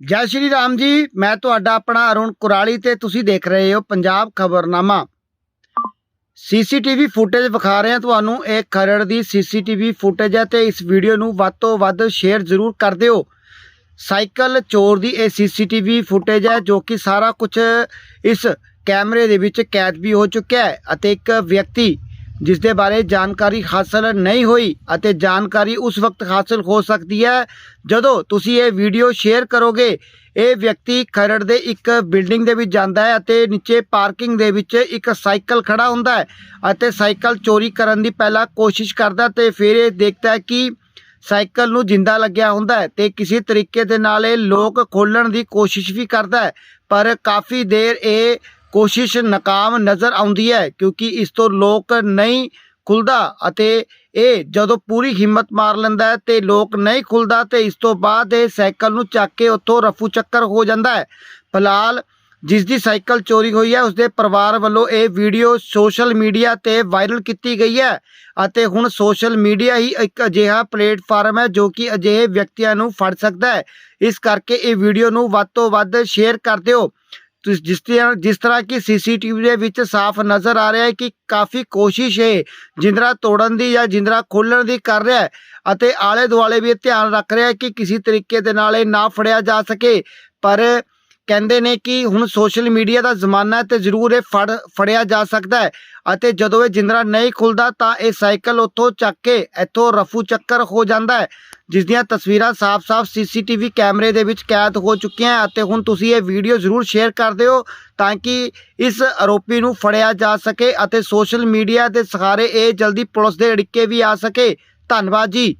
ਜੈ ਸ਼੍ਰੀ ਰਾਮ ਜੀ, ਮੈਂ ਤੁਹਾਡਾ ਆਪਣਾ ਅਰੁਣ ਕੁਰਾਲੀ ਤੇ ਤੁਸੀਂ ਦੇਖ ਰਹੇ ਹੋ ਪੰਜਾਬ ਖਬਰਨਾਮਾ। ਸੀਸੀਟੀਵੀ ਫੁਟੇਜ ਵਿਖਾ ਰਹੇ ਹਾਂ ਤੁਹਾਨੂੰ, ਇਹ ਖਰੜ ਦੀ ਸੀਸੀਟੀਵੀ ਫੁਟੇਜ ਹੈ ਤੇ ਇਸ ਵੀਡੀਓ ਨੂੰ ਵੱਧ ਤੋਂ ਵੱਧ ਸ਼ੇਅਰ ਜ਼ਰੂਰ ਕਰ ਦਿਓ। ਸਾਈਕਲ ਚੋਰ ਦੀ ਇਹ ਸੀਸੀਟੀਵੀ ਫੁਟੇਜ ਹੈ ਜੋ ਕਿ ਸਾਰਾ ਕੁਝ ਇਸ ਕੈਮਰੇ ਦੇ ਵਿੱਚ ਕੈਦ ਵੀ ਹੋ ਚੁੱਕਿਆ ਹੈ ਅਤੇ ਇੱਕ ਵਿਅਕਤੀ ਜਿਸ ਦੇ ਬਾਰੇ ਜਾਣਕਾਰੀ ਹਾਸਲ ਨਹੀਂ ਹੋਈ ਅਤੇ ਜਾਣਕਾਰੀ ਉਸ ਵਕਤ ਹਾਸਲ ਹੋ ਸਕਦੀ ਹੈ ਜਦੋਂ ਤੁਸੀਂ ਇਹ ਵੀਡੀਓ ਸ਼ੇਅਰ ਕਰੋਗੇ। ਇਹ ਵਿਅਕਤੀ ਖਰੜ ਦੇ ਇੱਕ ਬਿਲਡਿੰਗ ਦੇ ਵਿੱਚ ਜਾਂਦਾ ਹੈ ਅਤੇ ਨੀਚੇ ਪਾਰਕਿੰਗ ਦੇ ਵਿੱਚ ਇੱਕ ਸਾਈਕਲ ਖੜਾ ਹੁੰਦਾ ਹੈ ਅਤੇ ਸਾਈਕਲ ਚੋਰੀ ਕਰਨ ਦੀ ਪਹਿਲਾਂ ਕੋਸ਼ਿਸ਼ ਕਰਦਾ ਤੇ ਫਿਰ ਇਹ ਦੇਖਦਾ ਹੈ ਕਿ ਸਾਈਕਲ ਨੂੰ ਜਿੰਦਾ ਲੱਗਿਆ ਹੁੰਦਾ ਹੈ ਤੇ ਕਿਸੇ ਤਰੀਕੇ ਦੇ ਨਾਲ ਇਹ ਲੋਕ ਖੋਲਣ ਦੀ ਕੋਸ਼ਿਸ਼ ਵੀ ਕਰਦਾ ਹੈ। ਪਰ ਕਾਫੀ ਦੇਰ ਇਹ ਕੋਸ਼ਿਸ਼ ਨਾਕਾਮ ਨਜ਼ਰ ਆਉਂਦੀ ਹੈ ਕਿਉਂਕਿ ਇਸ ਤੋਂ ਲੋਕ ਨਹੀਂ ਖੁੱਲਦਾ ਅਤੇ ਇਹ ਜਦੋਂ ਪੂਰੀ ਹਿੰਮਤ ਮਾਰ ਲੈਂਦਾ ਹੈ ਤੇ ਲੋਕ ਨਹੀਂ ਖੁੱਲਦਾ ਤੇ ਇਸ ਤੋਂ ਬਾਅਦ ਇਹ ਸਾਈਕਲ ਨੂੰ ਚੱਕ ਕੇ ਉੱਥੋਂ ਰਫੂ ਚੱਕਰ ਹੋ ਜਾਂਦਾ ਹੈ। ਫਿਲਹਾਲ ਜਿਸ ਦੀ ਸਾਈਕਲ ਚੋਰੀ ਹੋਈ ਹੈ, ਉਸਦੇ ਪਰਿਵਾਰ ਵੱਲੋਂ ਇਹ ਵੀਡੀਓ ਸੋਸ਼ਲ ਮੀਡੀਆ ਤੇ ਵਾਇਰਲ ਕੀਤੀ ਗਈ ਹੈ ਅਤੇ ਹੁਣ ਸੋਸ਼ਲ ਮੀਡੀਆ ਹੀ ਇੱਕ ਅਜਿਹਾ ਪਲੇਟਫਾਰਮ ਹੈ ਜੋ ਕਿ ਅਜਿਹੇ ਵਿਅਕਤੀਆਂ ਨੂੰ ਫੜ ਸਕਦਾ ਹੈ। ਇਸ ਕਰਕੇ ਇਹ ਵੀਡੀਓ ਨੂੰ ਵੱਧ ਤੋਂ ਵੱਧ ਸ਼ੇਅਰ ਕਰ ਦਿਓ। ਜਿਸ ਤਰ੍ਹਾਂ ਜਿਸ ਤਰ੍ਹਾਂ ਕਿ ਸੀਸੀਟੀਵੀ ਦੇ ਵਿੱਚ ਸਾਫ਼ ਨਜ਼ਰ ਆ ਰਿਹਾ ਹੈ ਕਿ ਕਾਫੀ ਕੋਸ਼ਿਸ਼ ਹੈ, ਜਿੰਦਰਾ ਤੋੜਨ ਦੀ ਜਾਂ ਜਿੰਦਰਾ ਖੋਲਣ ਦੀ ਕਰ ਰਿਹਾ ਹੈ ਅਤੇ ਆਲੇ ਦੁਆਲੇ ਵੀ ਇਹ ਧਿਆਨ ਰੱਖ ਰਿਹਾ ਹੈ ਕਿ ਕਿਸੇ ਤਰੀਕੇ ਦੇ ਨਾਲ ਇਹ ਨਾ ਫੜਿਆ ਜਾ ਸਕੇ। ਪਰ ਕਹਿੰਦੇ ਨੇ ਕਿ ਹੁਣ ਸੋਸ਼ਲ ਮੀਡੀਆ ਦਾ ਜ਼ਮਾਨਾ ਹੈ ਤੇ ਜ਼ਰੂਰ ਇਹ ਫੜ ਫੜਿਆ ਜਾ ਸਕਦਾ ਹੈ ਅਤੇ ਜਦੋਂ ਇਹ ਜਿੰਦਰਾ ਨਹੀਂ ਖੁੱਲਦਾ ਤਾਂ ਇਹ ਸਾਈਕਲ ਉੱਥੋਂ ਚੱਕ ਕੇ ਇੱਥੋਂ ਰਫੂ ਚੱਕਰ ਹੋ ਜਾਂਦਾ ਹੈ। ਜਿਸ ਦੀਆਂ ਤਸਵੀਰਾਂ ਸਾਫ਼-ਸਾਫ਼ ਸੀਸੀਟੀਵੀ ਕੈਮਰੇ ਦੇ ਵਿੱਚ ਕੈਦ ਹੋ ਚੁੱਕੀਆਂ ਅਤੇ ਹੁਣ ਤੁਸੀਂ ਇਹ ਵੀਡੀਓ ਜ਼ਰੂਰ ਸ਼ੇਅਰ ਕਰ ਦਿਓ ਤਾਂ ਕਿ ਇਸ ਆਰੋਪੀ ਨੂੰ ਫੜਿਆ ਜਾ ਸਕੇ ਅਤੇ ਸੋਸ਼ਲ ਮੀਡੀਆ ਦੇ ਸਹਾਰੇ ਇਹ ਜਲਦੀ ਪੁਲਿਸ ਦੇ ਅੜਿੱਕੇ ਵੀ ਆ ਸਕੇ। ਧੰਨਵਾਦ ਜੀ।